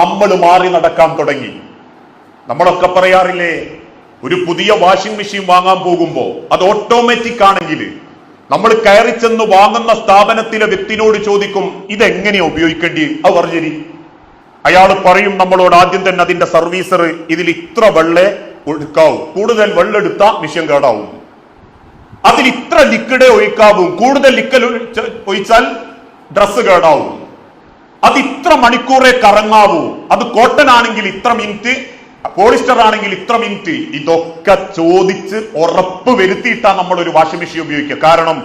നമ്മൾ മാറി നടക്കാൻ തുടങ്ങി. നമ്മളൊക്കെ പറയാറില്ലേ ഒരു പുതിയ വാഷിംഗ് മെഷീൻ വാങ്ങാൻ പോകുമ്പോൾ അത് ഓട്ടോമാറ്റിക് ആണെങ്കിൽ നമ്മൾ കയറി ചെന്ന് വാങ്ങുന്ന സ്ഥാപനത്തിലെ വ്യക്തിനോട് ചോദിക്കും ഇതെങ്ങനെയാ ഉപയോഗിക്കേണ്ടി? അത് പറഞ്ഞരി അയാൾ പറയും നമ്മളോട് ആദ്യം തന്നെ അതിന്റെ സർവീസർ ഇതിൽ ഇത്ര വെള്ളേ ഒഴുക്കാവും. കൂടുതൽ വെള്ളെടുത്ത മിഷൻ കേടാവും. അതിൽ ഇത്ര ലിക്വിഡേ ഒഴിക്കാവും. കൂടുതൽ ലിക്വിഡ് ഒഴിച്ചാൽ ഡ്രസ്സ് കേടാവും. അത് ഇത്ര മണിക്കൂറേ കറങ്ങാവൂ. അത് കോട്ടൺ ആണെങ്കിൽ ഇത്ര മിനിറ്റ് പോളിസ്റ്റർ ആണെങ്കിൽ ഇത്ര മിനിറ്റ്. ഇതൊക്കെ ചോദിച്ച് ഉറപ്പ് വരുത്തിയിട്ടാണ് നമ്മൾ ഒരു വാഷിംഗ് മെഷീൻ ഉപയോഗിക്കുക. കാരണം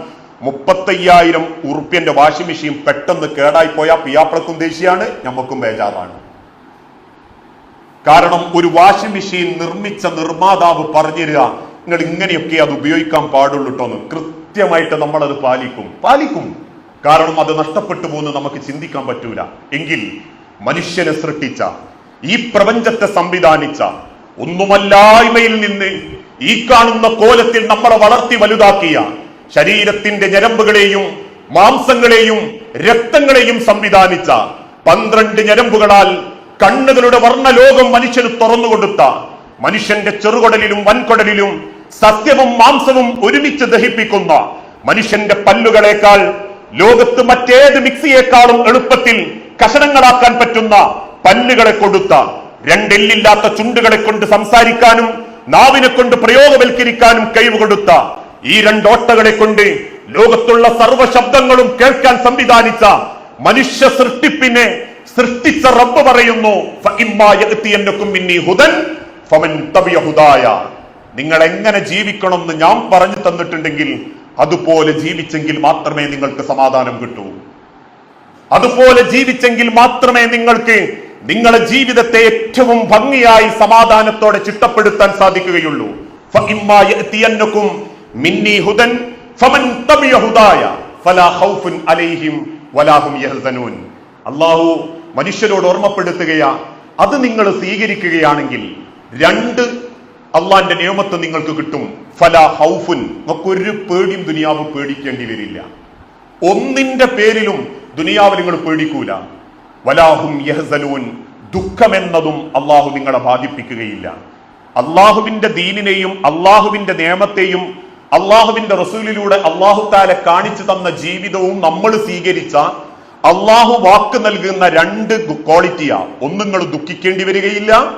മുപ്പത്തയ്യായിരം ഉറുപ്പ്യന്റെ വാഷിംഗ് മെഷീൻ പെട്ടെന്ന് കേടായി പോയാൽ പിയാപ്പിളക്കും ദേശിയാണ് നമുക്കും ബേജാറാണ്. കാരണം ഒരു വാഷിംഗ് മെഷീൻ നിർമ്മിച്ച നിർമ്മാതാവ് പറഞ്ഞിരുക നിങ്ങൾ ഇങ്ങനെയൊക്കെ അത് ഉപയോഗിക്കാൻ പാടുള്ളൂ കൃത്യമായിട്ട് നമ്മൾ അത് പാലിക്കും. പാലിക്കും. കാരണം അത് നഷ്ടപ്പെട്ടു പോകുന്നു നമുക്ക് ചിന്തിക്കാൻ പറ്റൂല. എങ്കിൽ മനുഷ്യനെ സൃഷ്ടിച്ച ഈ പ്രപഞ്ചത്തെ സംവിധാനിച്ച ഒന്നുമല്ലായ്മയിൽ നിന്ന് ഈ കാണുന്ന കോലത്തിൽ നമ്മളെ വളർത്തി വലുതാക്കിയ ശരീരത്തിന്റെ ഞരമ്പുകളെയും മാംസങ്ങളെയും രക്തങ്ങളെയും സംവിധാനിച്ച പന്ത്രണ്ട് ഞരമ്പുകളാൽ കണ്ണുകളുടെ വർണലോകം മനുഷ്യന് തുറന്നുകൊടുത്ത മനുഷ്യന്റെ ചെറുകൊടലിലും വൻകൊടലിലും സസ്യവും മാംസവും ഒരുമിച്ച് ദഹിപ്പിക്കുന്ന മനുഷ്യന്റെ പല്ലുകളേക്കാൾ ലോകത്ത് മറ്റേത് മിക്സിയേക്കാളും എളുപ്പത്തിൽ കഷണങ്ങളാക്കാൻ പറ്റുന്ന പല്ലുകളെ കൊടുത്ത രണ്ടെല്ലില്ലാത്ത ചുണ്ടുകളെ കൊണ്ട് സംസാരിക്കാനും നാവിനെ കൊണ്ട് പ്രയോഗവൽക്കരിക്കാനും കഴിവ് കൊടുത്ത ഈ രണ്ടോട്ടകളെ കൊണ്ട് ലോകത്തുള്ള സർവ ശബ്ദങ്ങളും കേൾക്കാൻ സംവിധാനിച്ച മനുഷ്യ സൃഷ്ടിപ്പിനെ സൃഷ്ടിച്ച റബ്ബ് പറയുന്നു. നിങ്ങൾ എങ്ങനെ ജീവിക്കണം എന്ന് ഞാൻ പറഞ്ഞു തന്നിട്ടുണ്ടെങ്കിൽ അതുപോലെ ജീവിച്ചെങ്കിൽ മാത്രമേ നിങ്ങൾക്ക് സമാധാനം കിട്ടൂ. അതുപോലെ ജീവിച്ചെങ്കിൽ മാത്രമേ നിങ്ങൾക്ക് നിങ്ങളുടെ ജീവിതത്തെ ഏറ്റവും ഭംഗിയായി സമാധാനത്തോടെ ചിട്ടപ്പെടുത്താൻ സാധിക്കുകയുള്ളൂ. അള്ളാഹു മനുഷ്യരോട് ഓർമ്മപ്പെടുത്തുകയാ അത് നിങ്ങൾ സ്വീകരിക്കുകയാണെങ്കിൽ രണ്ട് അള്ളാന്റെ നിയമത്വം നിങ്ങൾക്ക് കിട്ടും. ഫലാ ഹൗഫുൻ. നമുക്കൊരു പേടിയും ദുനിയാവ് പേടിക്കേണ്ടി വരില്ല. ഒന്നിന്റെ പേരിലും ദുനിയാവ് നിങ്ങൾ പേടിക്കൂല. വലാഹും യഹസലൂൻ. ദുഃഖമെന്നതും അള്ളാഹു നിങ്ങളെ ബാധിപ്പിക്കുകയില്ല. അള്ളാഹുവിന്റെ ദീനിനെയും അള്ളാഹുവിന്റെ നിയമത്തെയും അള്ളാഹുവിന്റെ റസൂലിലൂടെ അള്ളാഹു കാണിച്ചു തന്ന ജീവിതവും നമ്മൾ സ്വീകരിച്ച അള്ളാഹു വാക്ക് നൽകുന്ന രണ്ട് ക്വാളിറ്റിയാ. ഒന്ന് നിങ്ങൾ ദുഃഖിക്കേണ്ടി വരികയില്ല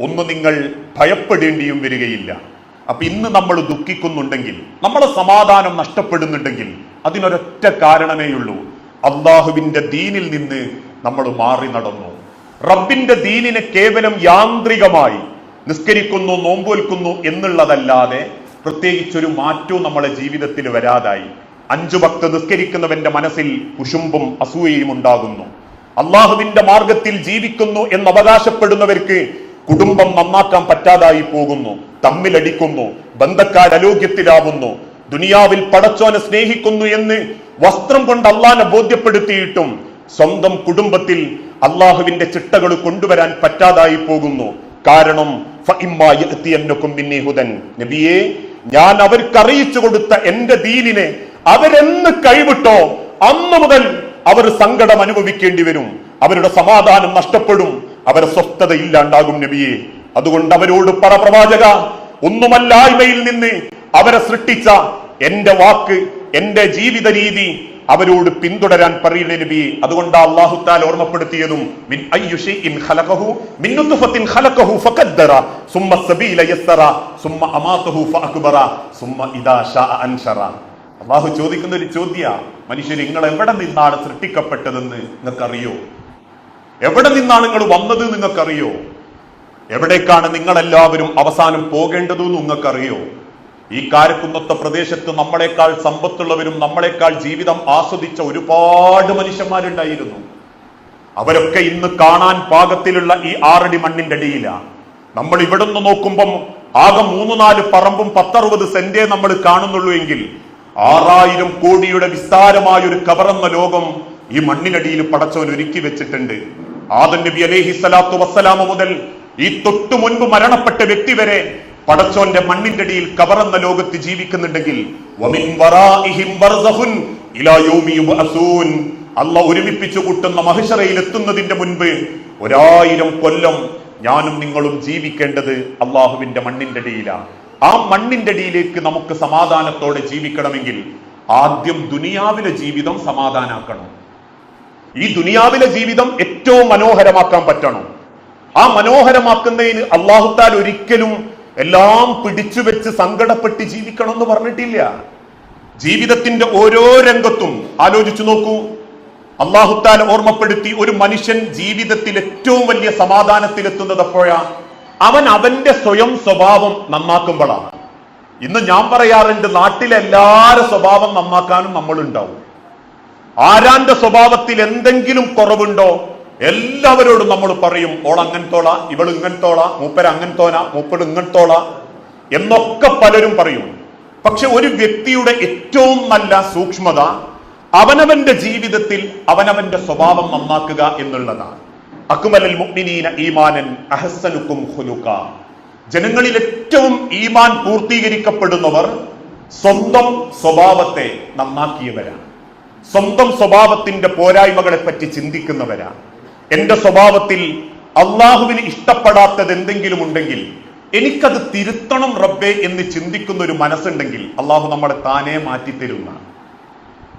ഒന്ന് നിങ്ങൾ ഭയപ്പെടേണ്ടിയും വരികയില്ല. അപ്പൊ ഇന്ന് നമ്മൾ ദുഃഖിക്കുന്നുണ്ടെങ്കിൽ നമ്മളെ സമാധാനം നഷ്ടപ്പെടുന്നുണ്ടെങ്കിൽ അതിനൊരൊറ്റ കാരണമേയുള്ളൂ അള്ളാഹുവിന്റെ ദീനിൽ നിന്ന് നമ്മൾ മാറി നടന്നു. റബ്ബിന്റെ ദീനിനെ കേവലം യാന്ത്രികമായി നിസ്കരിക്കുന്നു നോമ്പുവൽക്കുന്നു എന്നുള്ളതല്ലാതെ പ്രത്യേകിച്ചൊരു മാറ്റവും നമ്മളെ ജീവിതത്തിൽ വരാതായി. അഞ്ചു ഭക്ത നിസ്കരിക്കുന്നവന്റെ മനസ്സിൽ കുശുമ്പും അസൂയയും ഉണ്ടാകുന്നു. അള്ളാഹുവിന്റെ മാർഗത്തിൽ ജീവിക്കുന്നു എന്ന് അവകാശപ്പെടുന്നവർക്ക് കുടുംബം നന്നാക്കാൻ പറ്റാതായി പോകുന്നു തമ്മിലടിക്കുന്നു ബന്ധക്കാർ അലോഗ്യത്തിലാവുന്നു ദുനിയാവിൽ പടച്ചോനെ സ്നേഹിക്കുന്നു എന്ന് വസ്ത്രം കൊണ്ട് അള്ളാനെ ബോധ്യപ്പെടുത്തിയിട്ടും സ്വന്തം കുടുംബത്തിൽ അള്ളാഹുവിന്റെ ചിട്ടകൾ കൊണ്ടുവരാൻ പറ്റാതായി പോകുന്നു. കാരണം നബിയെ ഞാൻ അവർക്ക് അറിയിച്ചു കൊടുത്ത എന്റെ ദീനിനെ അവരെന്ന് കൈവിട്ടോ അന്നു മുതൽ അവർ സങ്കടം അനുഭവിക്കേണ്ടി വരും. അവരുടെ സമാധാനം നഷ്ടപ്പെടും. അവരെ സ്വസ്ഥത ഇല്ലാണ്ടാകും നബിയെ. അതുകൊണ്ട് അവരോട് പറ പ്രവാചക ഒന്നുമല്ലായ്മയിൽ നിന്ന് അവരെ സൃഷ്ടിച്ച എന്റെ വാക്ക് എന്റെ ജീവിത രീതി അവരോട് പിന്തുടരാൻ പറയുന്ന നബി അതുകൊണ്ട് അള്ളാഹു താൽ ഓർമ്മപ്പെടുത്തിയതും അള്ളാഹു ചോദിക്കുന്ന ഒരു ചോദ്യ മനുഷ്യർ നിങ്ങൾ എവിടെ നിന്നാണ് സൃഷ്ടിക്കപ്പെട്ടതെന്ന് നിങ്ങൾക്കറിയോ? എവിടെ നിന്നാണ് നിങ്ങൾ വന്നത് നിങ്ങൾക്കറിയോ? എവിടേക്കാണ് നിങ്ങളെല്ലാവരും അവസാനം പോകേണ്ടതെന്ന് നിങ്ങൾക്കറിയോ? ഈ കാരക്കുന്നത്ത പ്രദേശത്ത് നമ്മളെക്കാൾ സമ്പത്തുള്ളവരും നമ്മളെക്കാൾ ജീവിതം ആസ്വദിച്ച ഒരുപാട് മനുഷ്യന്മാരുണ്ടായിരുന്നു. അവരൊക്കെ ഇന്ന് കാണാൻ പാകത്തിലുള്ള ഈ ആറടി മണ്ണിന്റെ അടിയിലാണ് നമ്മൾ ഇവിടെ നിന്ന് നോക്കുമ്പം ആകെ മൂന്ന് നാല് പറമ്പും പത്തറുപത് സെന്റേ നമ്മൾ കാണുന്നുള്ളൂ എങ്കിൽ ആറായിരം കോടിയുടെ വിസ്താരമായ ഒരു കവറന്ന ലോകം ഈ മണ്ണിനടിയിൽ പടച്ചവൻ ഒരുക്കി വെച്ചിട്ടുണ്ട്. ആദം നബി അലൈഹി സ്വലാത്തു വസ്സലാമ മുതൽ ഈ തൊട്ടു മുൻപ് മരണപ്പെട്ട വ്യക്തി വരെ പടച്ചോന്റെ മണ്ണിന്റെ അടിയിൽ കവറന്ന ലോകത്ത് ജീവിക്കുന്നുണ്ടെങ്കിൽ അല്ല ഒരുമിപ്പിച്ചു കൂട്ടുന്ന മഹിഷറയിൽ എത്തുന്നതിന്റെ മുൻപ് ഒരായിരം കൊല്ലം ഞാനും നിങ്ങളും ജീവിക്കേണ്ടത് അള്ളാഹുവിന്റെ മണ്ണിന്റെ അടിയിലാണ്. ആ മണ്ണിന്റെ അടിയിലേക്ക് നമുക്ക് സമാധാനത്തോടെ ജീവിക്കണമെങ്കിൽ ആദ്യം ദുനിയാവിലെ ജീവിതം സമാധാനാക്കണം. ഈ ദുനിയാവിലെ ജീവിതം ഏറ്റവും മനോഹരമാക്കാൻ പറ്റണം? ആ മനോഹരമാക്കുന്നതിന് അള്ളാഹുത്താൽ ഒരിക്കലും എല്ലാം പിടിച്ചു വെച്ച് സങ്കടപ്പെട്ട് ജീവിക്കണം എന്ന് പറഞ്ഞിട്ടില്ല. ജീവിതത്തിന്റെ ഓരോ രംഗത്തും ആലോചിച്ചു നോക്കൂ. അള്ളാഹുത്താൽ ഓർമ്മപ്പെടുത്തി ഒരു മനുഷ്യൻ ജീവിതത്തിൽ ഏറ്റവും വലിയ സമാധാനത്തിലെത്തുന്നത് എപ്പോഴാ? അവൻ അവന്റെ സ്വയം സ്വഭാവം നന്നാക്കുമ്പോഴാണ്. ഇന്ന് ഞാൻ പറയാറുണ്ട് നാട്ടിലെ എല്ലാവരുടെ സ്വഭാവം നന്നാക്കാനും നമ്മളുണ്ടാവും. ആരാന്റെ സ്വഭാവത്തിൽ എന്തെങ്കിലും കുറവുണ്ടോ എല്ലാവരോടും നമ്മൾ പറയും ഓൾ അങ്ങനത്തോള ഇവൾ ഇങ്ങനത്തോള മൂപ്പര അങ്ങനത്തോന മൂപ്പർ ഇങ്ങനത്തോള എന്നൊക്കെ പലരും പറയും. പക്ഷെ ഒരു വ്യക്തിയുടെ ഏറ്റവും നല്ല സൂക്ഷ്മത അവനവന്റെ ജീവിതത്തിൽ അവനവന്റെ സ്വഭാവം നന്നാക്കുക എന്നുള്ളതാണ്. അക്മലൽ മുഗ്മിനീന ഈമാനൻ അഹസനുക്കും ഹുലുക്ക ജനങ്ങളിൽ ഏറ്റവും ഈമാൻ പൂർത്തീകരിക്കപ്പെടുന്നവർ സ്വന്തം സ്വഭാവത്തെ നന്നാക്കിയവരാണ്. സ്വന്തം സ്വഭാവത്തിന്റെ പോരായ്മകളെ പറ്റി ചിന്തിക്കുന്നവരാണ് എന്റെ സ്വഭാവത്തിൽ അള്ളാഹുവിന് ഇഷ്ടപ്പെടാത്തത് എന്തെങ്കിലും ഉണ്ടെങ്കിൽ എനിക്കത് തിരുത്തണം റബ്ബേ എന്ന് ചിന്തിക്കുന്ന ഒരു മനസ്സുണ്ടെങ്കിൽ അള്ളാഹു നമ്മളെ താനേ മാറ്റിത്തരുന്ന.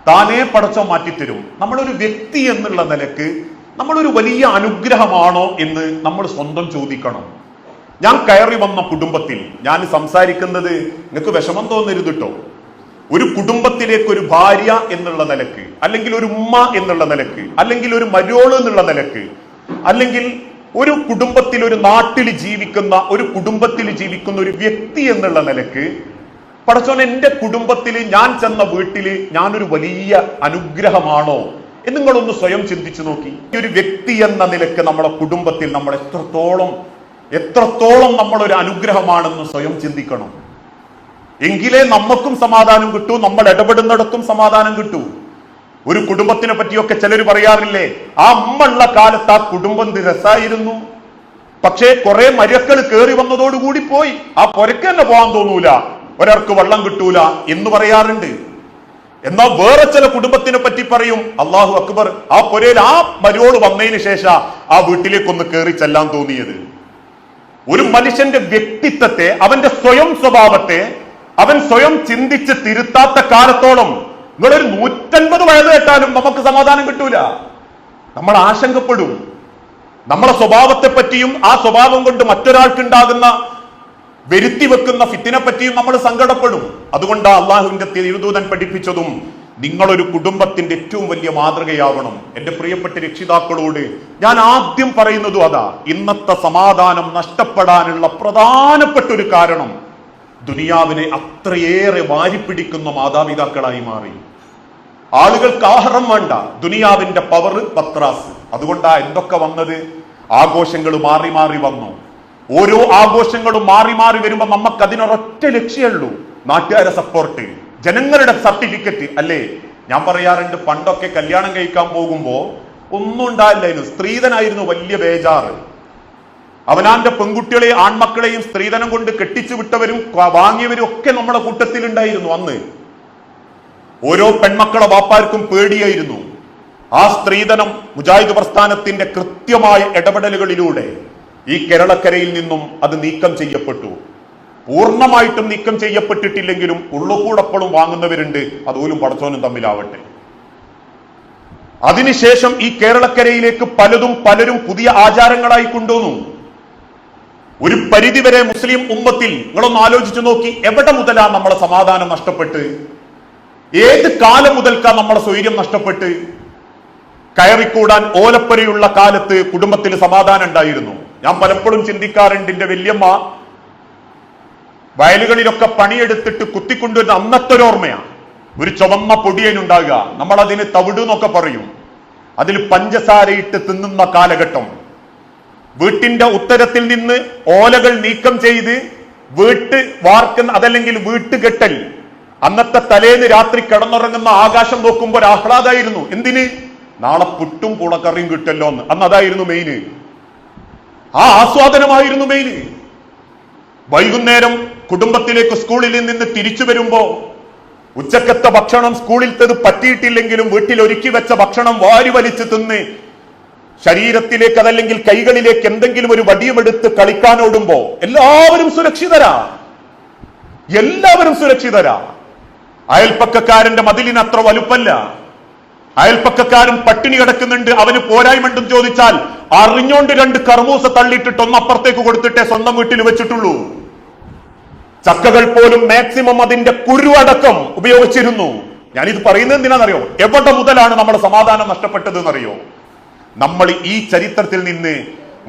താനേ പടച്ചോ മാറ്റിത്തരും. നമ്മളൊരു വ്യക്തി എന്നുള്ള നിലയ്ക്ക് നമ്മളൊരു വലിയ അനുഗ്രഹമാണോ എന്ന് നമ്മൾ സ്വന്തം ചോദിക്കണം. ഞാൻ കയറി വന്ന കുടുംബത്തിൽ ഞാൻ സംസാരിക്കുന്നത് നിങ്ങൾക്ക് വിഷമം തോന്നരുത് കേട്ടോ ഒരു കുടുംബത്തിലേക്ക് ഒരു ഭാര്യ എന്നുള്ള നിലയ്ക്ക് അല്ലെങ്കിൽ ഒരു ഉമ്മ എന്നുള്ള നിലയ്ക്ക് അല്ലെങ്കിൽ ഒരു മരോൾ എന്നുള്ള നിലയ്ക്ക് അല്ലെങ്കിൽ ഒരു കുടുംബത്തിൽ ഒരു നാട്ടിൽ ജീവിക്കുന്ന ഒരു കുടുംബത്തിൽ ജീവിക്കുന്ന ഒരു വ്യക്തി എന്നുള്ള നിലയ്ക്ക് പടച്ചോൻ എന്റെ കുടുംബത്തിൽ ഞാൻ ചെന്ന വീട്ടിൽ ഞാനൊരു വലിയ അനുഗ്രഹമാണോ എന്ന് നിങ്ങളൊന്ന് സ്വയം ചിന്തിച്ചു നോക്കി. ഒരു വ്യക്തി എന്ന നിലയ്ക്ക് നമ്മുടെ കുടുംബത്തിൽ നമ്മൾ എത്രത്തോളം എത്രത്തോളം നമ്മളൊരു അനുഗ്രഹമാണെന്ന് സ്വയം ചിന്തിക്കണം. എങ്കിലേ നമുക്കും സമാധാനം കിട്ടൂ നമ്മൾ ഇടപെടുന്നിടത്തും സമാധാനം കിട്ടൂ. ഒരു കുടുംബത്തിനെ പറ്റിയൊക്കെ ചിലർ പറയാറില്ലേ ആ അമ്മ ഉള്ള കാലത്ത് ആ കുടുംബം രസായിരുന്നു. പക്ഷേ കുറെ മരക്കൾ കയറി വന്നതോടുകൂടി പോയി. ആ പുരക്ക് തന്നെ പോകാൻ തോന്നൂല ഒരാൾക്ക് വെള്ളം കിട്ടൂല എന്ന് പറയാറുണ്ട്. എന്നാൽ വേറെ ചില കുടുംബത്തിനെ പറ്റി പറയും അള്ളാഹു അക്ബർ ആ പുരയിൽ ആ മരുവോട് വന്നതിന് ശേഷം ആ വീട്ടിലേക്കൊന്ന് കയറി ചെല്ലാൻ തോന്നിയത്. ഒരു മനുഷ്യന്റെ വ്യക്തിത്വത്തെ അവന്റെ സ്വയം സ്വഭാവത്തെ അവൻ സ്വയം ചിന്തിച്ച് തിരുത്താത്ത കാലത്തോളം നിങ്ങളൊരു നൂറ്റൻപത് വയസ്സ് കേട്ടാലും നമുക്ക് സമാധാനം കിട്ടൂല. നമ്മൾ ആശങ്കപ്പെടും. നമ്മളെ സ്വഭാവത്തെ പറ്റിയും ആ സ്വഭാവം കൊണ്ട് മറ്റൊരാൾക്കുണ്ടാകുന്ന വരുത്തി വെക്കുന്ന ഫിത്തിനെ പറ്റിയും നമ്മൾ സങ്കടപ്പെടും. അതുകൊണ്ടാണ് അള്ളാഹുവിന്റെ തിരുദൂതൻ പഠിപ്പിച്ചതും നിങ്ങളൊരു കുടുംബത്തിന്റെ ഏറ്റവും വലിയ മാതൃകയാവണം. എന്റെ പ്രിയപ്പെട്ട രക്ഷിതാക്കളോട് ഞാൻ ആദ്യം പറയുന്നതും അതാ. ഇന്നത്തെ സമാധാനം നഷ്ടപ്പെടാനുള്ള പ്രധാനപ്പെട്ട ഒരു കാരണം ദുനിയാവിനെ അത്രയേറെ വാരിപ്പിടിക്കുന്ന മാതാപിതാക്കളായി മാറി. ആളുകൾക്ക് ആഹാരം വേണ്ട. ദുനിയാവിന്റെ പവർ പത്രാസ്. അതുകൊണ്ടാ എന്തൊക്കെ വന്നത്? ആഘോഷങ്ങൾ മാറി മാറി വന്നു. ഓരോ ആഘോഷങ്ങളും മാറി മാറി വരുമ്പോൾ നമുക്ക് അതിനൊരൊറ്റ ലക്ഷ്യമുള്ളൂ നാട്ടുകാരെ സപ്പോർട്ട് ജനങ്ങളുടെ സർട്ടിഫിക്കറ്റ് അല്ലേ? ഞാൻ പറയാറുണ്ട് പണ്ടൊക്കെ കല്യാണം കഴിക്കാൻ പോകുമ്പോ ഒന്നും ഉണ്ടായില്ലായിരുന്നു. സ്ത്രീധനായിരുന്നു വലിയ ബേജാറ്. അവനാന്റെ പെൺകുട്ടികളെ ആൺമക്കളെയും സ്ത്രീധനം കൊണ്ട് കെട്ടിച്ചു വിട്ടവരും വാങ്ങിയവരും ഒക്കെ നമ്മുടെ കൂട്ടത്തിൽ ഉണ്ടായിരുന്നു അന്ന്. ഓരോ പെൺമക്കളെ വാപ്പാർക്കും പേടിയായിരുന്നു. ആ സ്ത്രീധനം മുജാഹിദ് പ്രസ്ഥാനത്തിന്റെ കൃത്യമായ ഇടപെടലുകളിലൂടെ ഈ കേരളക്കരയിൽ നിന്നും അത് നീക്കം ചെയ്യപ്പെട്ടു. പൂർണമായിട്ടും നീക്കം ചെയ്യപ്പെട്ടിട്ടില്ലെങ്കിലും ഉള്ളുകൂടപ്പളും വാങ്ങുന്നവരുണ്ട് അതോലും പടച്ചോനും തമ്മിലാവട്ടെ. അതിനുശേഷം ഈ കേരളക്കരയിലേക്ക് പലതും പലരും പുതിയ ആചാരങ്ങളായി കൊണ്ടുവന്നു. ഒരു പരിധിവരെ മുസ്ലിം ഉമ്മത്തിൽ നിങ്ങളൊന്ന് ആലോചിച്ചു നോക്കി എവിടെ മുതലാ നമ്മളെ സമാധാനം നഷ്ടപ്പെട്ട്? ഏത് കാലം മുതൽക്കാ നമ്മളെ സ്വൈര്യം നഷ്ടപ്പെട്ട്? കയറിക്കൂടാൻ ഓലപ്പരയുള്ള കാലത്ത് കുടുംബത്തിൽ സമാധാനം ഉണ്ടായിരുന്നു. ഞാൻ പലപ്പോഴും ചിന്തിക്കാറുണ്ട് എന്റെ വല്യമ്മ വയലുകളിലൊക്കെ പണിയെടുത്തിട്ട് കുത്തിക്കൊണ്ടുവരുന്ന അന്നത്തെ ഓർമ്മയാണ് ഒരു ചുവന്ന പൊടിയനുണ്ടാകുക. നമ്മളതിന് തവിടുന്നൊക്കെ പറയും. അതിൽ പഞ്ചസാരയിട്ട് തിന്നുന്ന കാലഘട്ടം. വീട്ടിന്റെ ഉത്തരത്തിൽ നിന്ന് ഓലകൾ നീക്കം ചെയ്ത് വീട്ട് വാർക്കുന്ന അതല്ലെങ്കിൽ വീട്ട് കെട്ടൽ അന്നത്തെ തലേന്ന് രാത്രി കിടന്നുറങ്ങുന്ന ആകാശം നോക്കുമ്പോൾ ഒരു ആഹ്ലാദായിരുന്നു. എന്തിന്? നാളെ പുട്ടും പുളക്കറിയും കിട്ടല്ലോ എന്ന്. അന്ന് അതായിരുന്നു മെയിന് ആ ആസ്വാദനമായിരുന്നു മെയിന് വൈകുന്നേരം കുടുംബത്തിലേക്ക് സ്കൂളിൽ നിന്ന് തിരിച്ചു വരുമ്പോ ഉച്ചക്കത്തെ ഭക്ഷണം സ്കൂളിൽ തത് പറ്റിയിട്ടില്ലെങ്കിലും വീട്ടിൽ ഒരുക്കി വെച്ച ഭക്ഷണം വാരി വലിച്ചു തിന്ന് ശരീരത്തിലേക്ക് അതല്ലെങ്കിൽ കൈകളിലേക്ക് എന്തെങ്കിലും ഒരു വടിയുമെടുത്ത് കളിക്കാനോടുമ്പോ എല്ലാവരും സുരക്ഷിതരാ. എല്ലാവരും സുരക്ഷിതരാ. അയൽപ്പക്കക്കാരന്റെ മതിലിന് അത്ര വലുപ്പല്ല. അയൽപ്പക്കക്കാരൻ പട്ടിണി കിടക്കുന്നുണ്ട് അവന് പോരായ്മണ്ടെന്ന് ചോദിച്ചാൽ അറിഞ്ഞോണ്ട് രണ്ട് കർമൂസ തള്ളിയിട്ടിട്ട് ഒന്നപ്പുറത്തേക്ക് കൊടുത്തിട്ടേ സ്വന്തം വീട്ടിൽ വെച്ചിട്ടുള്ളൂ. ചക്കകൾ പോലും മാക്സിമം അതിന്റെ കുരുവടക്കം ഉപയോഗിച്ചിരുന്നു. ഞാനിത് പറയുന്നത് എന്തിനാണെന്നറിയോ? എവിടെ മുതലാണ് നമ്മുടെ സമാധാനം നഷ്ടപ്പെട്ടത് എന്നറിയോ നമ്മൾ ഈ ചരിത്രത്തിൽ നിന്ന്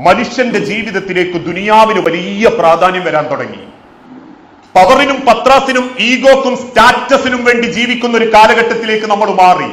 മനുഷ്യന്റെ ജീവിതത്തിലേക്ക് ദുനിയാവിന് വലിയ പ്രാധാന്യം വരാൻ തുടങ്ങി. പവറിനും പത്രാസിനും ഈഗോക്കും സ്റ്റാറ്റസിനും വേണ്ടി ജീവിക്കുന്ന ഒരു കാലഘട്ടത്തിലേക്ക് നമ്മൾ മാറി.